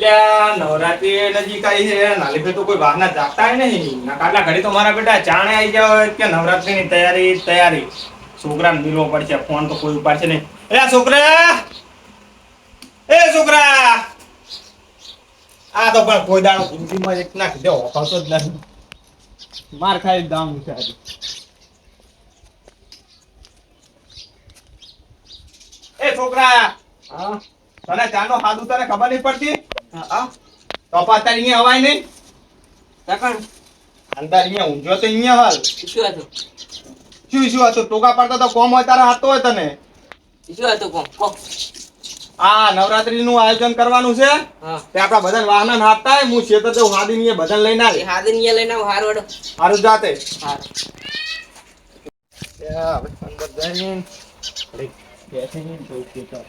એટલે આ નવરાત્રી નજીક આવી છે નાલીભાઈ તો કોઈ બહારના જાગતા નહીં. કાટલા ઘડી તો મારા બેટા જાણે આવી જાવ કે નવરાત્રીની તૈયારી તૈયારી. છોકરાને મિલવો પડશે ફોન તો કોઈ ઉપાડશે નહીં. એ છોકરા! એ છોકરા! આ તો પણ કોઈ દાડો જિંદગીમાં એક ના કીધે હોકાવતો જ નથી. માર ખાઈ દામ છે એ છોકરા! હા? તને ચાનો હાદું તને ખબર નહીં પડતી? હા કપા તારી અહીંયા હવાય નહીં? તકણ અંદર અહીંયા ઊંઝો તો અહીંયા હાલ. શું હતું? શું શું હતું? ટોકા પડતા તો કોમ હોય તારા હાથતો હોય તને. શું હતું કોમ? કો. આ નવરાત્રી નું આયોજન કરવાનું છે. તે આપડા બધા વાહન હાથતા હોય હું છેતર તો હાદી ની બધા લઈને આવી. હાદન અહીંયા લઈને આવ હાર વડો હારું જાતે. હાર. અંદર જઈને. બેસીને જોઈ છું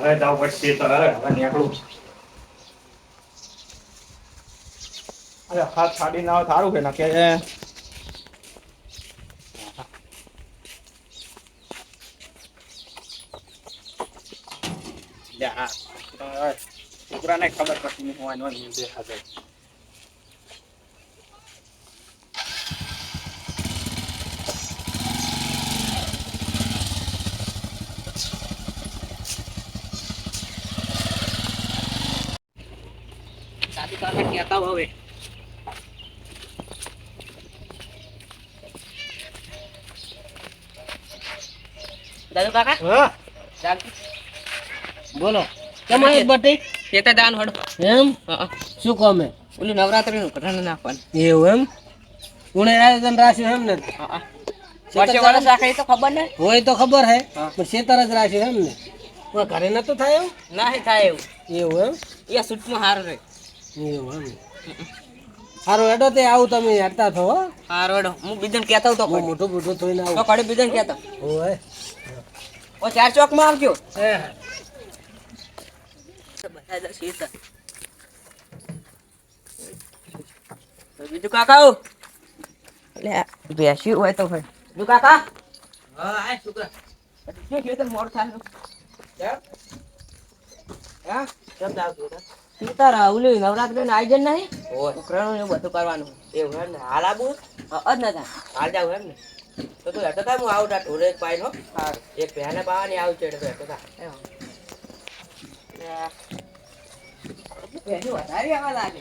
હવે જાવ પડશે તો હવે હવે નીકળું. અરે હાથ છાડી ના સારું કે ના? આ તો છોકરાને ખબર પડતી નહીં હોવાનું કહેતા હવે. દાદુ કાકા? હા. બોલો. કેમ આવ્યો બટી? ખેતર દાન હડો. એમ? શું કોમે? ઓલું નવરાત્રી નું કઠણ નાખવાનું. એવું એમ? ઉણે આયોજન રાખ્યું એમ ને? વર્ષે વર્ષ રાખે તો ખબર ને? હોય તો ખબર હે પણ શેતર જ રાખ્યું એમ ને? ઘરે નતું થાય એવું? ના થાય એવું. એવું એમ? એ સૂટમાં હાર રે એવું એમ. સારું એડો તે આવું તમે હેડતા થો હારો એડો હું બીજન કહેતો તો હું મોટું મોટું થઈને તો આવું. કડે બીજન કહેતો. ઓય. ઓ ચાર ચોકમાં આવજો. હે તો. તો બીજું કાકા એટલે હોય તો ભાઈ બીજું કાકા હા આ શુક્ર. શું તને મોડું થાય હા? કેમ આવતું હતા સીતાર ઓલી નવરાત્રી આયોજન નહીં? ઓય એવું બધું કરવાનું. એવું એમ ને હાલ આવું અ ના થાય. હાલ જાવ એમ ને. તો તું હેડો થાય હું આવું તા ઢોરે પાઈ હો. એક પહેને પાવાની આવું છે એટલે હેડો થા. એમ. ને બેસ્યું વધારે આવા લાગે.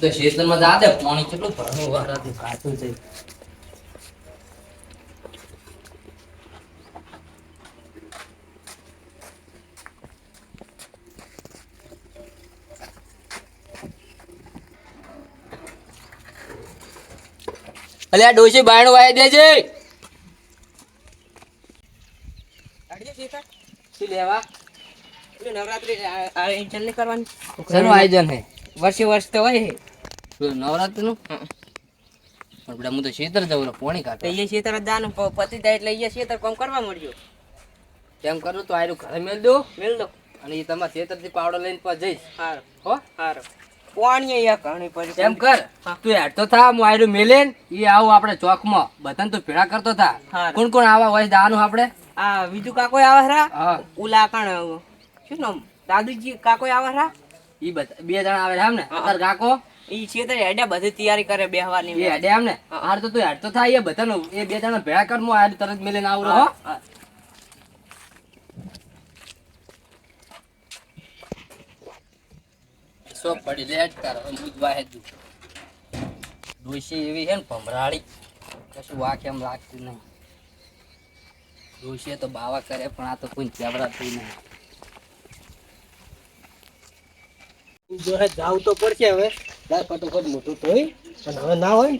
તો શેતરમાં જા પાણી કેટલું ભરવું વારાથી કાચું છે અલ્યા ડોશી બાયણું વાય દેજે લેવા? નવરાત્રી આ- આ આયોજન નહીં કરવાનું? શેનું આયોજન હે? વર્ષે વર્ષ તો હોય. નું નવરાત્રીનું? પણ પેલા હું તો શેતર જવું પોણી કાઢે. એ શેતર દાન. પતિ જાય એટલે એ શેતર કામ કરવા મળ્યો. તેમ કરું? તો આયરું ઘરે મેળ દો મેળ દો અને એ તમારા શેતરથી પાવડો લઈને જઈશ. હારું. હો? હારું. પાણી અહીંયા ઘણી પડી તેમ કર. તું હેડતો થા હું આયરું મેલે એ આવું આપણે ચોકમાં બધાને તું ભેળા કરતો થા. કોણ કોણ આવા હોય દાવાનું આપણે? આ બીજું કાકો આવે ખરા હા. ઓલા કણ શું નામ? દાદુજી કાકો આવે ઈ બધા બે જણા આવે છે ને હા. કાકો? ઈ છે તો હેડ્યા બધી તૈયારી કરે બેહવાની. હેડે એમ ને હાર તો તું હેડતો થાય એ બધાનો એ બે જણા ભેળા કર હું તરત મેલીને આવું હા. સો પડી લે હવે બુધવા હે તું ડોશી એવી છે ને ભમરાળી. કશું વાક એમ લાગતું નહીં. ડોશીએ તો બાવા કરે પણ આ તો કોઈ જબરાતું નહીં. જો હે જાવ તો પડશે હવે. લાય ફટોફટ મોટું તોય પણ હવે ના હોય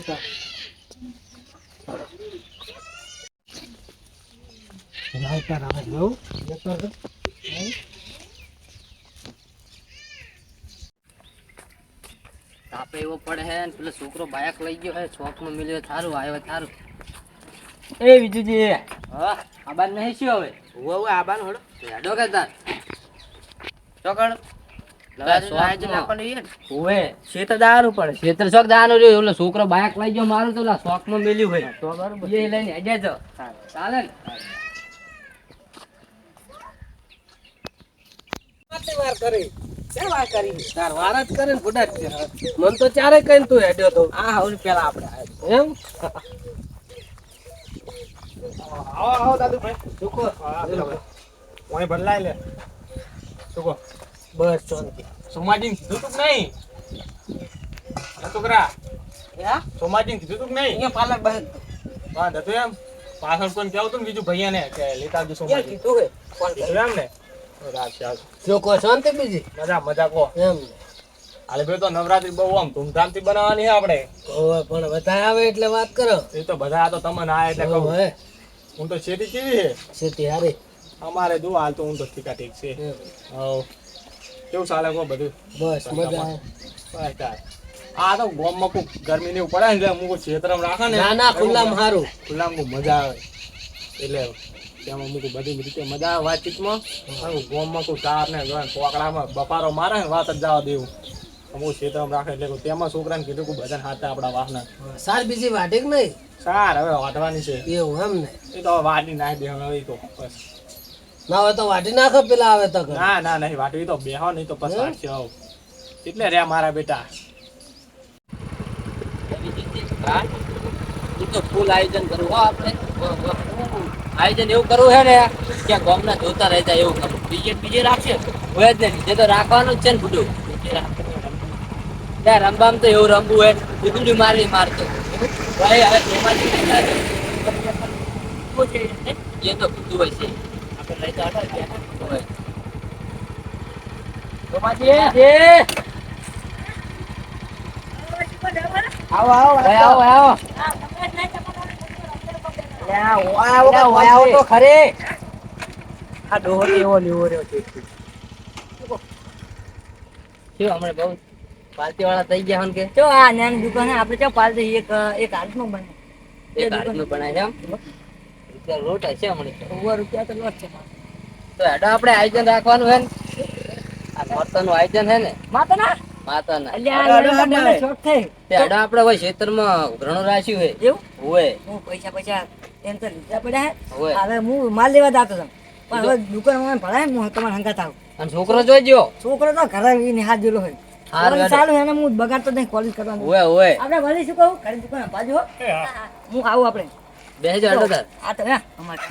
હતા લાવતા રામે જોઉં તાપે એવો પડે હે ને પેલો છોકરો બાયક લઈ ગયો હે શોખ શોખમાં મિલ્યો થારું આવ્યો થારું એ બીજુજી હા આબાન નહીં શું હવે? હું હવે આબાન હોડો હેડો કે તાર. ચોકડ. છોકરો બાયક લઈ ગયો મારું તો શોખમાં મેલ્યું હોય. તો બરોબર. એ લઈને હેડે તો. ચાલે ને. વાર કરી. કરી. તાર વાર જ કરે ને બુડા જ મન તો ચારે કઈ તું હેડ્યો તો. આ હવે પેલા આપણે એમ? આવો આવો પેલો ભાઈ. પાણી બદલાય લે. સુકો બસ શાંતિ. સોમાજીને કીધું તું કે નહીં? છોકરા હે? સોમાજીને કીધું તું નહીં? અહીંયા પાલક બહાર વાત હતું એમ? પાછળ કોણ કહેવું તું ને ભૈયા ને કે લેતા આવજો સોમાજી. કીધું હે? કોણ કીધું એમ ને? કો શાંતિ બીજી? મજા મજા કહો. એમ. હાલે ભાઈ તો નવરાત્રી બહુ આમ ધૂમધામથી બનાવવાની છે આપણે. પણ બધા આવે એટલે વાત કરો. એ તો બધા આ તો તમને આ એટલે કહું. હવે. હું તો શેરી કેવી છે? હારી. અમારે જો હાલ તો હું તો ઠીકા ઠીક છે. એમ. કેવું ચાલે કહો બધું? બસ મજા. આવે આ તો ગોમમાં કોઈ ગરમી ને એવું પડે ને એટલે કોઈ ક્ષેત્રમાં રાખે ને. ના ના ખુલ્લામાં હારું. ખુલ્લામાં મજા આવે. એટલે તેમાં મૂકું બધી રીતે મજા આવે વાતચીતમાં. ગોમમાં કોઈ ચાર ને કોકડામાં બપારો મારે ને વાત જ જવા દેવું. અમુક ક્ષેત્રમાં રાખે એટલે તેમાં છોકરાને કીધું કે બધાને હાથે આપણા વાહના. સાર બીજી વાટે કે નહીં? સાર હવે વાટવાની છે. એવું એમ ને. એ તો વાટી નાખી દે હવે તો. બસ. ના હોય તો વાટી નાખો પેલા આવે તો ના ના નહીં વાટવી તો બેહો નહીં તો પછી વાટશે એટલે રહ્યા મારા બેટા? તો ફૂલ આયોજન કરવું આપણે. આયોજન એવું કરવું છે ને કે ગામના જોતા રહી જાય એવું કરવું. બીજે બીજે રાખશે. હોય જ નહીં. બીજે તો રાખવાનું જ છે ને બધું. ત્યાં રમવામાં તો એવું રમવું હોય બીજું મારી મારતો. ભાઈ હવે એ તો બધું હોય છે આ ડોહો એવો રહ્યો શું હમણાં બહુ પાલતી વાળા થઈ ગયા હન કે જો આ નાની દુકાન આપણે પાલતી એક એક હાથમાં બને એક હાથનું બનાય છે રૂપિયા લોટ હશે હમણાં. ઓવર રૂપિયા તો લોટ છે. તો હેડો આપણે આયોજન રાખવાનું હે ને? આ નોરતાનું આયોજન હે ને? માતાના? માતાના. એનો હેડો આપણે હોય ખેતરમાં ઘણું રાખ્યું હોય. એવું? હોય. હું પૈસા પૈસા એમ તો લીધા પડ્યા હોય. હવે હું માલ લેવા જતો હતો. પણ હવે દુકાનમાં ભરાય હું તમારે હંગાત આવું. અને છોકરો જોઈજો છોકરો તો ઘરે ઈ હાથ જેલો હોય. ચાલુ એને હું બગાડતો નહીં કોલેજ કરવાનું. હોય હોય. આપણે વળી શું કહું ઘરે દુકાન બાજુ હું આવું આપણે. બેસજો હેડો તાર આ તો હે અમારે.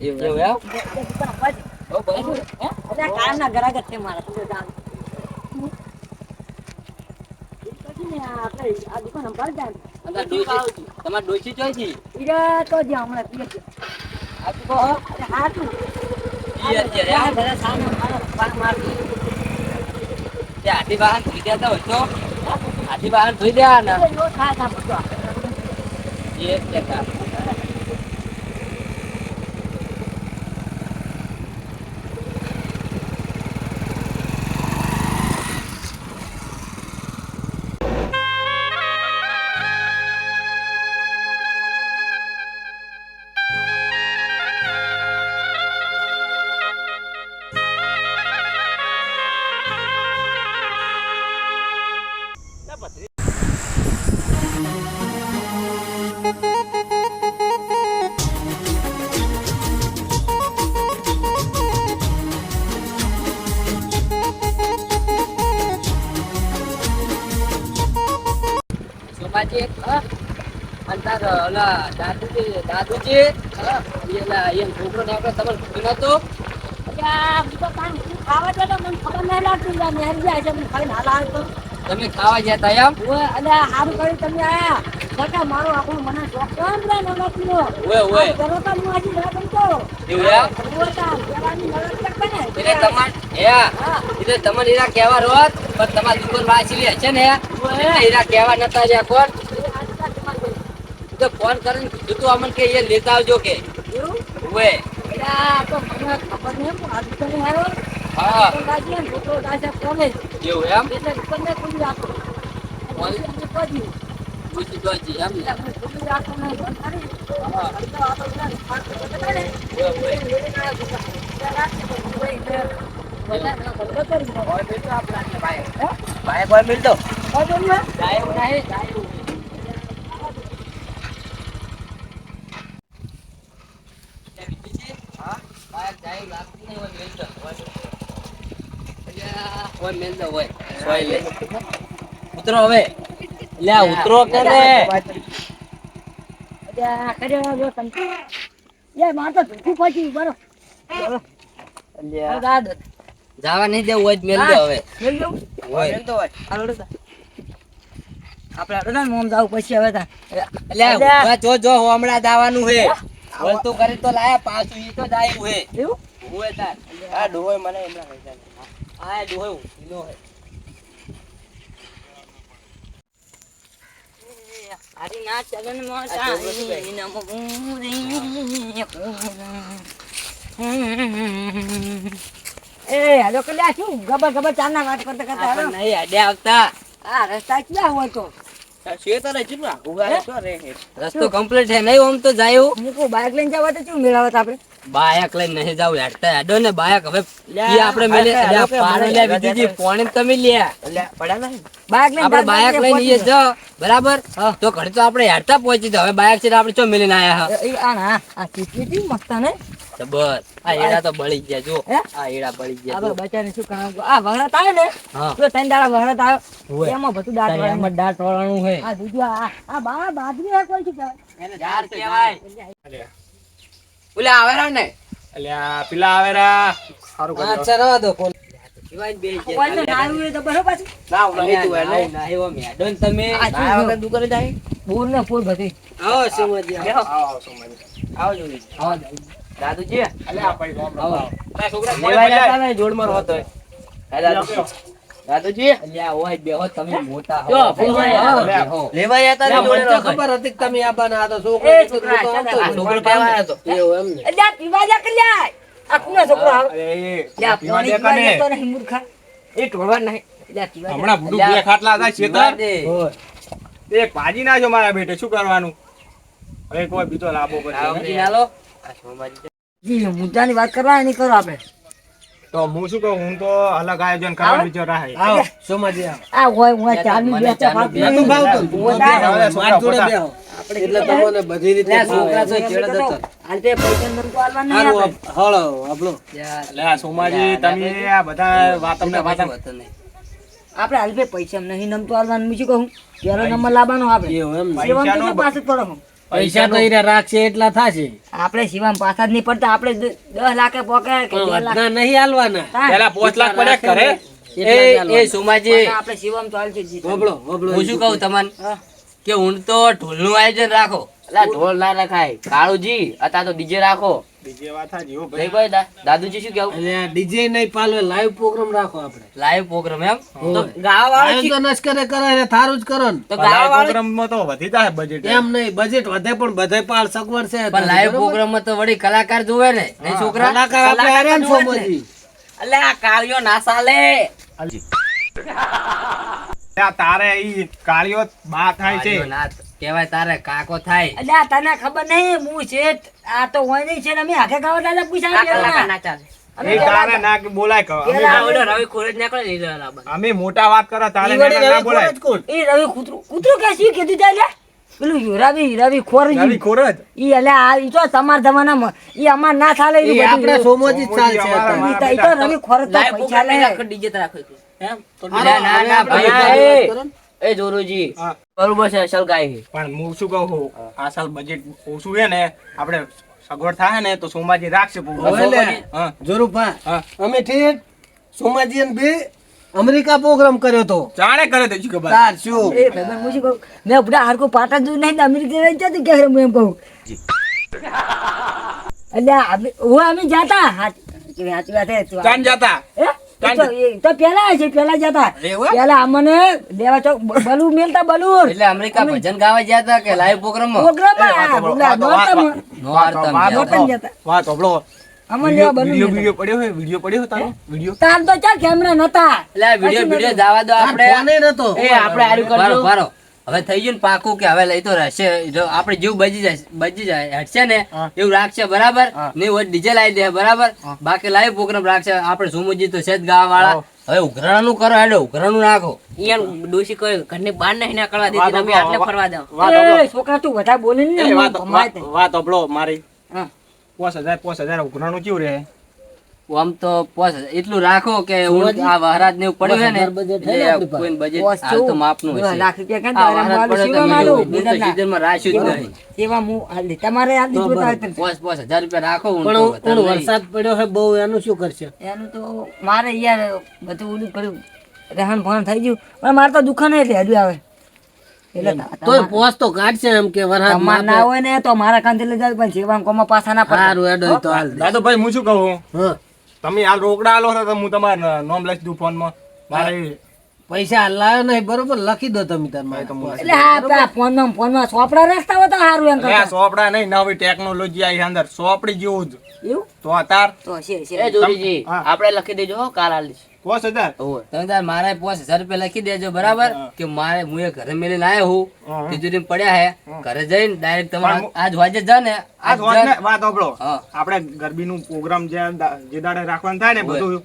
એવું એવું એમ? દુકાન બરાબર. હે? એટલે આ કાયમના ગ્રાહક છે મારા તું જાણ. જાય તમારી છે ઈરા તો હમણાં પીએ છે. આ તું કહો? મારતો. તે? હાથી વાહન ધોઈ દે હાથી વાહન ધોઈ દેવા ને એટલે એવો છે આ બધો. એ જ કહેતા. સોમાજી હા? અને તાર ઓલા દાદુજી દાદુજી હા? એમ છોકરો ને આપણે તમને કીધું નતું? એટલે આ બધો કામ હું ખાવા ગયા છે ના તો. તમે એમ ઓય, અને આ કર્યું તમે આયા કાકા મારો આપણો મને શોખ છે ને. ઓય, ઓય. ગરોતા હું આજે ના ગમતો. એવું એમ? ગરોતા, પેલાની નવરાત્રી બને. એટલે તમાર હે એટલે તમને હીરા કહેવા રોત પણ તમારી દુકાન વાંચેલી હશે ને એટલે હીરા કહેવા નતા જ્યાં કોણ તો ફોન કરીને કીધું તું અમને કે એ લેતા આવજો કે? ઓએ તો મને ખબર નહીં આવ્યો. હા. તો કોલેજ. એવું એમ? એટલે રાખો. પૂછી એમ બંધ કરી. તો ને, કરી. કોઈ મિલતો ભાઈ. ભાઈ નહીં હા બાર ડાયો લાગતું નહીં હોય મેલતો હોય હોય લે ઉતરો હવે લે ઉતરો કે લે અલ્યા, કર્યો જો સંતો યે મારે તો પહોંચ્યું, બરો. અલ્યા દાદ જવા નહીં દેવું હોય મેલ મેલતો હવે મેલ લઉં? હોય મિલતો હોય હાલો આપણે અડો ને મોમ જાવ પછી હવે તા. અલ્યા જો જો હમણાં જવાનું હે વસ્તુ કરી તો લાયા પાછું ઈ તો જાય હે એવું? હોય તાર આ ડોય મને હમણાં કહી. આ ડોહે ઊંઘીનો હે ના માં? ચાલી નમ એ હાલો કલ્યા શું ગબર ગબર ચાના વાત કરતા કરતા હાલો નહીં આડે આવતા. આ રસ્તા ક્યાં હોય તો. રસ્તો કમ્પ્લીટ છે નહીં આમ તો જાય હું બાઇક લઈને જવા તો શું મેળવત આપણે બાયક લઈને નહીં જાવ હેડતા હેડો ને બાયક. હવે લ્યા, ઈ આપણે મેલે લે પાડો બીજું હેડો. પોણી તમે લે અલ્યા, પડ્યા ને બાયક લઈને આપણે બાયક લઈને ઈએ જો બરાબર? તો ઘડી તો આપણે હેડતા પહોંચી તો હવે બાયક છે આપણે ચો મેલીને આયા હા? આ ના આ કેટલી કેવી મસ્તા ને જબર. આ એડા તો બળી ગયા જો આ એડા બળી ગયા આ બચાને શું કામ આ વહરત આવે ને તો તૈન દાડા વહરત. આવે એમાં બધું દાંત તારે વાળે. એમાં દાંત હે આ બીજું આ આ બા આ કોઈ છે? યાર કહેવાય અલ્યા, ઓલા આવે રા ને અલ્યા પેલા આવેરા. સારું કર્યું અચ્છા રવા દો કોણ કહેવાય બે ગયા. કોઈ તો દાદુજી? અલ્યા, ઓય બેહો તમે મોટા જો, ફૂલ હોય, બેહો, હા. બેહો. લેવા જતા ને જોડે રહો. હતી કે તમે આવવાના આ તો છોકરો એ કેટલો છોકરા, મોટો ચાલ, આવતો છોકરો કેવા આવ્યો એવું એમ ને? અલ્યા પીવા જા કલ્યા આ છોકરો આવે? અરે, લ્યા પીવા દે કને. જતો નહીં મૂર્ખા. એ ટોળવા નહીં. અલ્યા પીવા જા. હમણાં ભૂંડું બે ખાટલા હતા શેતર એક ભાજી નાખજો મારા બેટે શું કરવાનું? હવે કોઈ બીજો લાભો પડે હાલો. મુદ્દાની વાત કરવા નહીં કરો આપણે. તો હું શું કહું હું તો અલગ આયોજન કરવા બીજો રાહે. આવો. સોમાજી આ હોય હું ચાલુ નહીં. હું બેહો, તાર- લે, માર જોડે બે બેહો. એટલે તમને બધી રીતે છોકરા છો તો ચેડે જતો. હાલ તે પૈસા તો આલવા નહીં હળો, આપણો. લે આ સોમાજી તમે આ બધા વાત તમને વાત નહીં. આપણે હાલ પૈસા નહીં નમતો આલવાનું. બીજું શું કહું પેલો નંબર લાવવાનો આપણે એમ પૈસાનો તો પડો હું. પૈસા તો એને રાખશે એટલા થશે. આપણે શિવામ પાછા જ નહીં પડતા આપણે દસ લાખે પોકે વધના નહીં હાલવાના. પેલા પાંચ લાખ પડ્યા કરે એ એ હાલવાના. આપણે શિવામ તો હાલશે જ હોબળો, હોબળો. હું શું કહું તમને? કે હું તો ઢોલનું આયોજન રાખો. એટલે ઢોલ ના રખાય. કાળુજી અત્યારે તો ડીજે રાખો. બીજી વાત હા જીવો નહીં ભાઈ દાદુજી શું કેવું એટલે આ નહીં પાલવે લાઈવ પ્રોગ્રામ રાખો આપણે. લાઈવ પ્રોગ્રામ એમ? તો ગાવા વાળો આયોજન જ કરે કરે થારું જ કરો ને. તો ગાવા વાળો પ્રોગ્રામમાં તો વધી જાય બજેટ એમ. નહીં બજેટ વધે પણ બધે પાળ સગવડ છે. પણ લાઈવ પ્રોગ્રામમાં તો વળી કલાકાર જોવે ને નહીં છોકરા? કલાકાર આપણે ને. સોમાજી. આ કાળિયો ના સાલે તારે ઈ કાળીઓ બા થાય છે. કહેવાય તારે કાકો થાય. અલ્યા તને ખબર નહીં હું શેઠ આ તો હોય નહીં છે ને અમે હાથે ખાવા દાદા પૂછ્યા ના ચાલે. અમે તારે ના બોલાય કહો. અમે રવિ ખોરજ નીકળે ને અમે મોટા વાત કરો તારે ઈ વળી ના બોલાય ખોર જ કોણ? એ રવિ કૂતરું. કૂતરું કે શું કીધું ત્યાં પેલું રવિ રવિ ખોર રવિ ખોર ઈ અલ્યા આ ઈ તો તમાર જમાનામાં ઈ અમાર ના ચાલે ઈ ઈ આપણે સોમાજી જ ચાલશે ઈ તો- રવિ ખોર તો પૈસા લે. ડીજે રાખો એમ? તો ના ના હવે ના આપણે ભાઈ વાત એ જોરુજી બરોબર છે અસલ ગાય પણ હું શું કહું છું, આ સાલ બજેટ ઓછું છે ને આપણે સગવડ થાય ને તો સોમાજી રાખશે જોરુભા, અમે ઠીક? સોમાજી બે અમેરિકા પ્રોગ્રામ કર્યો તો જાણે કરે તો શું ખબર? તાર શું? એ ભાઈબંધ હું શું કહું? મેં બધા હારકો પાટા જોઈ નહીં અમેરિકા રહી જતી કે હું એમ કહું? એટલે હું અમે જાતા? હાચી વાત આ- ચાંદ જતા? હે? એ તો પેલા છે પેલા જતા પેલા અમને લેવા તો બ- મેલતા બલૂન એટલે અમેરિકા ભજન ગાવા ગયા હતા કે લાઈવ પ્રોગ્રામ પ્રોગ્રામ જતા. વાત વીડિયો પડ્યો હોય? વીડિયો પડ્યો તારો? વીડિયો? તાર તો ચાલ કેમેરા નતા. એટલે વીડિયો વીડિયો જવા દો આપણે. ફોને નતો. એ આપણે આર્યું કરજો. ભારો હવે થઈ ગયું ને પાકું કે હવે લઈ તો રહેશે. જો આપણે જીવ બચી જાય બચી જાય હટશે ને. એવું રાખશે બરાબર? ને એવું ડીજે લાવી દે બરાબર? બાકી લાઈવ પ્રોગ્રામ રાખશે. આપણે સુમુજી તો છે જ ગાવા વાળા હવે ઉઘરાણું કરો હેડો ઉઘરાણું નાખો. ઈયન દોશી કોઈ ઘરની બહાર નહીં નીકળવા દેતી તમે આટલે ફરવા દો છોકરા તું વધારે બોલે ને વાત- વાત મારી. પોસ હજાર પોસ હજાર ઉઘરાણું કેવું રહે? આમ તો પોસ એટલું રાખો કે હું આ વહરાજ ને પડ્યું છે ને કોઈ પોસ? હાલ તો જેવું. માપનું હશે. લાખ રૂપિયા તો હું તો બીજા season માં રાખ્યું જ નહીં સેવા હું હાલ તમારે હાલ દીધું તો. પોસ પોસ હજાર રૂપિયા રાખો પણ તો. વરસાદ પડ્યો છે બહુ એનું શું કરશે? એનું તો મારે યાર બધું ઓલું કર્યું રહેણ ભણ થઈ ગયું. પણ મારે તો દુકાને એટલે હજુ આવે. તમાર- પોસ તો કાઢશે એમ કે વરસાદ ના હોય ને તો મારા કાંધી લઈ જાય પણ સેવા કોમાં પાછા ના પડે. સારું હેડો તો હાલ દાદો ભાઈ હું શું કહું? હા. તમે હાલ રોકડા આલો તો હું તમારે નોમ લખી દઉં ફોનમાં. મારે પૈસા હાલ લાવ્યો નહીં બરોબર લખી દો તમે તાર મારે તો હું- એટલે હા પેલા ફોનમાં ફોનમાં સોપડા રાખતા હોય તો સારું એમ કરતા. સોપડા નહીં નવી ટેકનોલોજી આવી અંદર. સોપડી જેવું જ. એવું? તો અતાર તો છે છે. એ જોરીજી આપણે લખી દેજો હો કાલ આલીશ. પોસ હજાર. તમે તાર મારે પોસ હજાર રૂપિયા લખી દેજો બરાબર? કે મારે હું એ ઘરે મેલીને આવ્યો હું. તિજોરી પડ્યા હે. ઘરે જઈને ડાયરેક્ટ તમારે આજ વાજે જા ને આજ વાત પ્રોગ્રામ જે જે દાડે રાખવાનું થાય ને બધું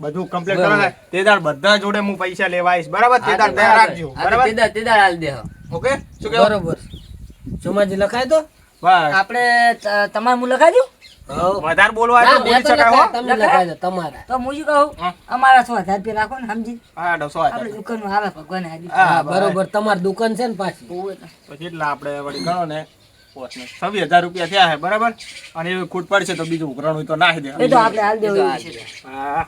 બધું કમ્પ્લીટ કરવાનું તે દાડ બધા જોડે હું પૈસા લેવા આવીશ બરાબર? તે દાડ તૈયાર બરાબર. રાખજો બરાબર? તે દાડ- તે દાડ હાલ દે ઓકે? શું બરોબર. ચોમાજી લખાય તો? આપણે તમારે હું લખાઈ દઉં? વધારે બોલવા તો બોલી શકાય હો. તમે લખાય તમારા. તો હું શું કહું અમારા સો હજાર રૂપિયા રાખો ને સમજી? હા દોસો હજાર. આપણે દુકાનનું આવે ભગવાન હાજી હા, બરોબર. તમારી દુકાન છે ને પાછી. પછી એટલા આપણે વળી ગણો ને છવ્વીસ હજાર રૂપિયા થયા છે બરાબર? અને એ ખૂટ પડશે તો બીજું ઉઘરાણું તો નાખી દે. એ તો આપણે હાલ દેવું છે. હા.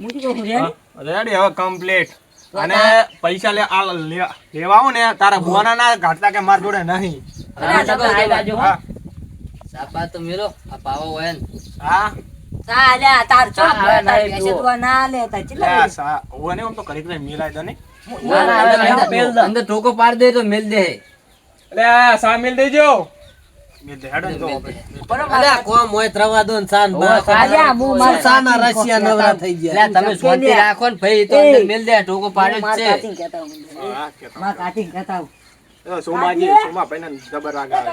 હું શું કહું રેડી? રેડી હવે કમ્પ્લીટ અને પૈસા લે લેવા આવો ને તારા ભુવાના ના ઘાટતા કે માર જોડે નહીં. સાપા તો મેલો આ પાવો હોય ને. હા? હા, લે, આ તાર. તો ના લે, તાર. લે ચેટલા આ લે? સા ઓવે ને આમ તો કરી કરી મિલાય દો ને ના, ના, હવે અંદર- ઠોકો પાડી દે તો મેલ દે. આ સા મિલ દેજો ને. અલે ને તમે રાખો ને ભાઈ તો મેલ દે મારા જ છે. જબર રાગ આવે.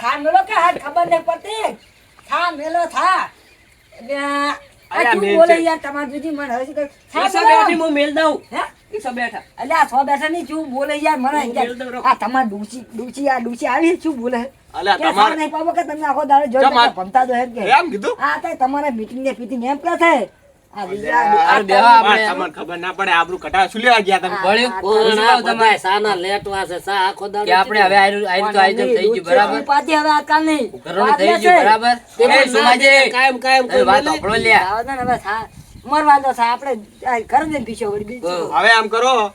થા મેલો કે હાથ ખબર નહીં પડતી. થા મેલો થા. આ બોલે યાર તમારે જુદી મને હવે શું થા બેઠી હું મેલ દઉં. હે? ઈસો બેઠા. અલ્યા, સો બેઠા નહીં, શું બોલે યાર મને હું યાર. મેલ દઉં, આ તમારે ડૂચી ડૂચી આ ડૂચી આવી શું બોલે? કે તમારે નહીં પાવો કે તમે આખો દાડો તો ભમતા કે. એમ કીધું? આ તો તમારે મીટિંગ ને fitting એમ કે થાય? આ બીજા- આ હારું, બેહો તારી- આપણે. હા, તમને ખબર ના પડે આબરૂ કટા શું લેવા ગયા તમે? વળ્યું? કોણ આવ આ બધાય સાના લેટવા છે સા આખો દાડો કે આપણે હવે ને પીછો આમ કરો.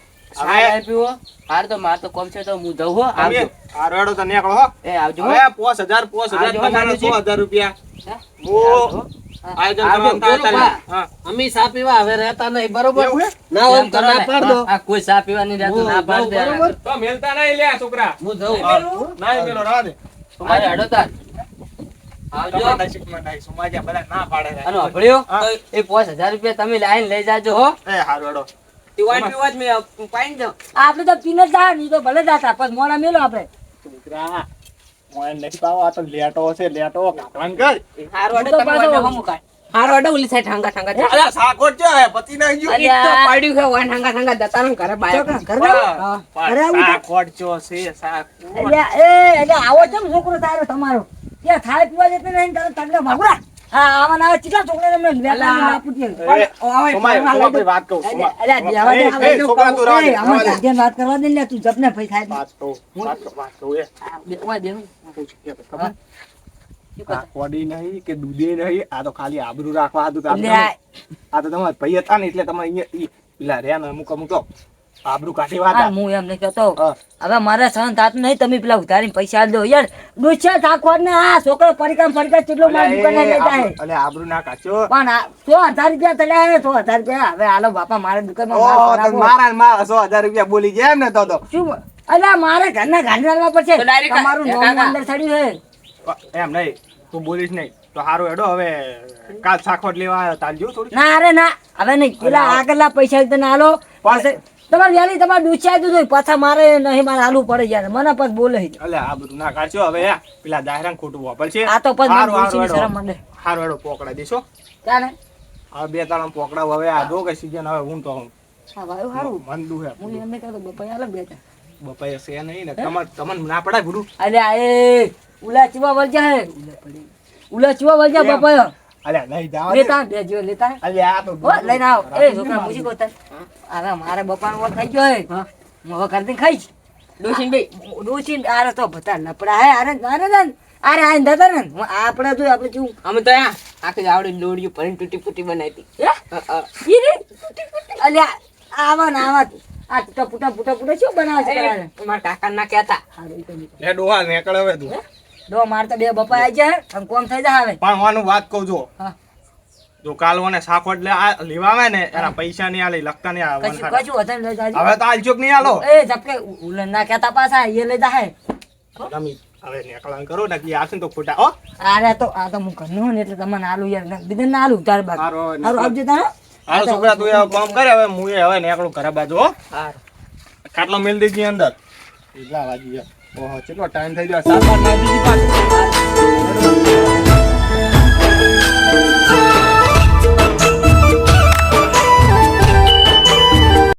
હાર તો માર તો કોમ છે તો હું જઉં હો આવજો. આ રેડો તો નીકળો હો. એ આવજો હવે પોસ હજાર પોસ હજાર રૂપિયા. હા? આયોજન કરવાનું થાય બોલો ત્યારે. બા. હા. અમે સા પીવા હવે રહેતા નહીં બરોબર? ના હોય તો ના પાડ. દો આ કોઈ ચા પીવાની રહેતું ના પાડ દે તો મેલતા નહીં લે છોકરા. હું જઉં. નહીં મેલો રવા દે. તમારે હેડો તાર આવજો. તમારા નસીબમાં નહીં. સુમાજી આ બધા ના પાડે છે. અને વાપર્યો? હા. એ પાંચ હજાર રૂપિયા તમે લાઈન લઈ જાજો હો. એ હારું હેડો. ટીવાન પીવા જ મેં પાઈન જાઉં. આપણે તો પીને જા જાય નહીં તો ભલે જાતા પણ મોડા મેલો આપણે. છોકરા, નહીં પાવો, આ તો લેટો છે લેટો. કાઢવાનું કર. હારો અડે તમે વાંડા હમું કાઢ હારો અડે ઓલી સાઈડ હાંગા હાંગા અલ્યા સાકોટ છે? હવે પતિ નહીં ગયું? ઈ તો પાડ્યું છે. વાન હાંગા હાંગા જતા ઘરે બાય ઘરે ઘરે પણ આવું. છે? સાકોટ ચો છે સાકોટ. અલ્યા, એ એટલે આવો છે ને છોકરો તારો તમારો? ત્યાં થાય પીવા જતો નહીં તારે તગડા ભાગુડા કે દૂધે નહીં આ તો ખાલી આબરૂ રાખવા હતું આ તો તમારા ભાઈ હતા ને એટલે તમે અહીંયા પેલા રહ્યા ને અમુક અમુક આબરૂ કાઢી વાત હું એમ કહેતો હવે મારે સહન થાતું નહીં તમે પેલા ઉધારીને પૈસા દો યાર. ડુસ્યા થાકવા ને આ છોકરો પરિકામ પરિકામ કેટલો મારી દુકાને લઈ જાય. અલે આબરૂ ના કાચો. પણ સો હજાર રૂપિયા તલ્યા સો હજાર રૂપિયા. હવે હાલો બાપા મારે દુકાનમાં ઓ માલ તો ભરાવો. મારા મારા સો હજાર રૂપિયા બોલી ગયા એમ ને તો તો. શું અલ્યા મારે ઘરના ગાંધી પડશે તમારું અંદર ચડ્યું છે. એમ નહીં તું બોલીશ નહીં. તો સારું એડો હવે કાલ સાખોટ લેવા આવ્યો તાલજો થોડી ના અરે ના હવે નહીં. પેલા આગળના પૈસા તને આલો પણ- તમારે વેલી તમારે ડૂચ્યા દીધું પાછા મારે નહીં મારે આલુ પડે યાર મને પછી બોલે છે. અલે આ બધું ના કાઢશો હવે પેલા દાયરાને ખોટું વાપરશે આ તો પછી હેડો. શરમ મંડે. હાર વાળો પોકડા દેશો. ચાલે હવે બે ત્રણ પોકડા હવે આ દો કે સીઝન હવે હું તો હા ભાઈ સારું મન દુહે હું. આલે. બપાઈ છે નહીં ને તમાર તમને ના પડાય ગુરુ. અરે એ ઉલા ચીવા વળજા હે. ઉલા ચીવા વળજા? બપાયો અલે નહીં જવા લેતા બે જો લેતા હે. તો લઈને આવો. એ છોકરા મૂકી ગોતન હવે મારે બપાનો વળ થઈ ગયો હે. હું હવે કરતી ખાઈશ. ડોશીન ભાઈ ડોસી આરે તો ભતા લપડા હે અરે અરે ને અરે આઈને દાદા ને. આપણે તો આપણે શું અમે તો આ આખી આવડી તૂટી ફૂટી બનાવી હતી. હે? ઈ રે અલ્યા આવા ના આવા. આ ટૂટા ફૂટા ફૂટા પુટા શું બનાવે છે મારા કાકા ના કહેતા. હારું ઈ તો નહીં. લે ડોહા નીકળ હવે તું. ડો માર તો બે બપા આવી જાય અને કોમ થઈ જાય હવે. પણ હું વાત કહું જો. હા. જો કાલ મને સાખોટ લે આ લેવા આવે ને એના પૈસા નહીં આલે લખતા નહીં આવે કશું કશું વતન લઈ જાજો. હવે તો આલચોક નહીં આલો. એ ઝપકે ઉલન ના કેતા પાસા એ લઈ જાય તમે હવે નીકળવાનું કરો ને કે આસન તો ખોટા ઓ અરે તો આ તો હું ઘરનો ને એટલે તમને આલુ યાર બીજે ના આલુ તાર બાદ હારો આવજો તા હારો છોકરા તું એ કામ કરે હવે હું એ હવે નીકળું ઘરે બાજુ હો. ખાટલો મેલ દેજી અંદર. એટલા વાગી ગયા ઓહો કેટલો ટાઈમ થઈ ગયો સાત આઠ પાછી.